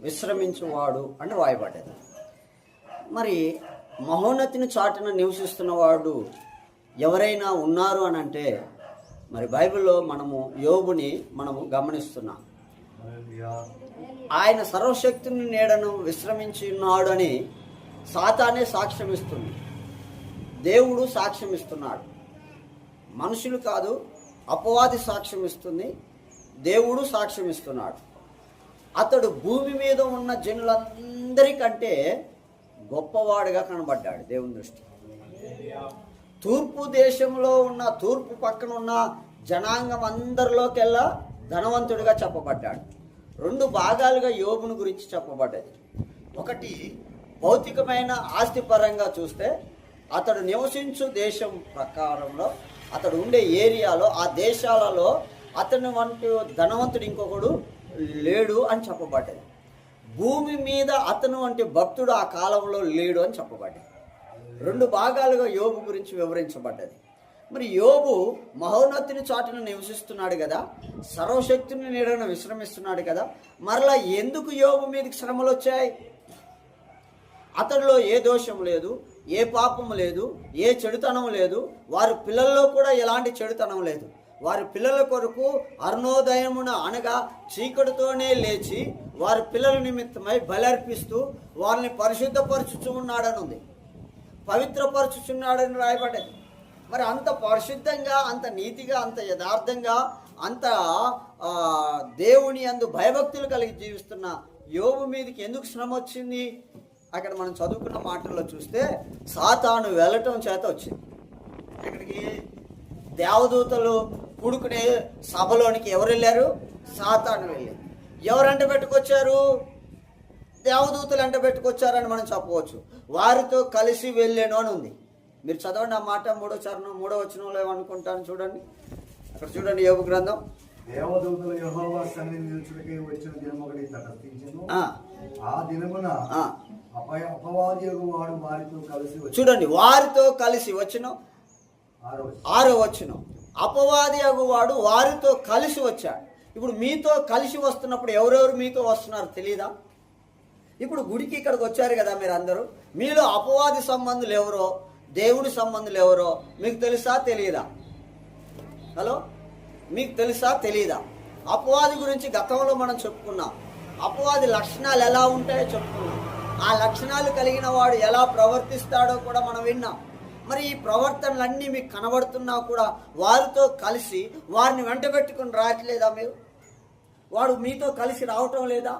విశ్రమించువాడు అని వాయబడ్డది మరి మహోన్నతిని చాటున నివసిస్తున్నవాడు ఎవరైనా ఉన్నారు అని అంటే మరి బైబిల్లో మనము యోబుని మనము గమనిస్తున్నాం. ఆయన సర్వశక్తిని నీడను విశ్రమించి ఉన్నాడు అని సాతానే సాక్ష్యం ఇస్తుంది. దేవుడు సాక్ష్యం ఇస్తున్నాడు. మనుషులు కాదు అపవాది సాక్ష్యం ఇస్తుంది. దేవుడు సాక్ష్యం ఇస్తున్నాడు. అతడు భూమి మీద ఉన్న జనులందరికంటే గొప్పవాడుగా కనబడ్డాడు దేవుని దృష్టి. తూర్పు దేశంలో ఉన్న తూర్పు పక్కన ఉన్న జనాంగం అందరిలోకెల్లా ధనవంతుడిగా చెప్పబడ్డాడు. రెండు భాగాలుగా యోగుని గురించి చెప్పబడ్డది. ఒకటి భౌతికమైన ఆస్తి పరంగా చూస్తే అతడు నివసించు దేశం ప్రకారంలో అతడు ఉండే ఏరియాలో ఆ దేశాలలో అతని వంటి ధనవంతుడు ఇంకొకడు లేడు అని చెప్పబడ్డది భూమి మీద అతను వంటి భక్తుడు ఆ కాలంలో లేడు అని చెప్పబడ్డది రెండు భాగాలుగా యోబు గురించి వివరించబడ్డది. మరి యోబు మహోన్నతిని చాటున నివసిస్తున్నాడు కదా సర్వశక్తిని నీడను విశ్రమిస్తున్నాడు కదా మరలా ఎందుకు యోబు మీదకి శ్రమలు వచ్చాయి? అతడిలో ఏ దోషం లేదు ఏ పాపం లేదు ఏ చెడుతనం లేదు వారి పిల్లల్లో కూడా ఎలాంటి చెడుతనం లేదు. వారి పిల్లల కొరకు అరుణోదయమున అనగా చీకటితోనే లేచి వారి పిల్లల నిమిత్తమై బలర్పిస్తూ వారిని పరిశుద్ధపరచుచున్నాడని ఉంది పవిత్రపరచుచున్నాడని రాయబడ్డది. మరి అంత పరిశుద్ధంగా అంత నీతిగా అంత యథార్థంగా అంత దేవుని అందు భయభక్తులు కలిగి జీవిస్తున్న యోగు మీదకి ఎందుకు శ్రమ వచ్చింది? అక్కడ మనం చదువుకున్న మాటల్లో చూస్తే సాతాను వెళ్ళటం చేత వచ్చింది. ఇక్కడికి దేవదూతలు కూడుకునే సభలోనికి ఎవరు వెళ్ళారు? సాతాను వెళ్ళారు. ఎవరంట పెట్టుకొచ్చారు? దేవదూతలు ఎంట పెట్టుకొచ్చారని మనం చెప్పవచ్చు. వారితో కలిసి వెళ్ళాను అని ఉంది. మీరు చదవండి ఆ మాట మూడో చరణం మూడో వచనంలో ఏమనుకుంటాను చూడండి. అక్కడ చూడండి యోగ గ్రంథం. దేవదూతలు యెహోవా సన్నిధి నిలుచుటకై వచ్చిన దినం ఒకటి తటస్థించెను ఆ, ఆ దినమున ఆ. అపయ అపవాది వాడు వారితో కలిసి చూడండి వారితో కలిసి వచ్చిన ఆరో ఆరో వచ్చిన అపవాది అగువాడు వారితో కలిసి వచ్చాడు. ఇప్పుడు మీతో కలిసి వస్తున్నప్పుడు ఎవరెవరు మీతో వస్తున్నారు తెలియదా ఇప్పుడు గుడికి ఇక్కడికి వచ్చారు కదా మీరు అందరూ మీలో అపవాది సంబంధులు ఎవరో దేవుడి సంబంధులు ఎవరో మీకు తెలుసా తెలియదా హలో? మీకు తెలుసా తెలీదా? అపవాది గురించి గతంలో మనం చెప్పుకున్నాం. అపవాది లక్షణాలు ఎలా ఉంటాయో చెప్పుకున్నాం. ఆ లక్షణాలు కలిగిన వాడు ఎలా ప్రవర్తిస్తాడో కూడా మనం విన్నాం. మరి ఈ ప్రవర్తనలన్నీ మీకు కనబడుతున్నా కూడా వారితో కలిసి వారిని వెంట పెట్టుకుని రావట్లేదా మీరు? వాడు మీతో కలిసి రావటం లేదా?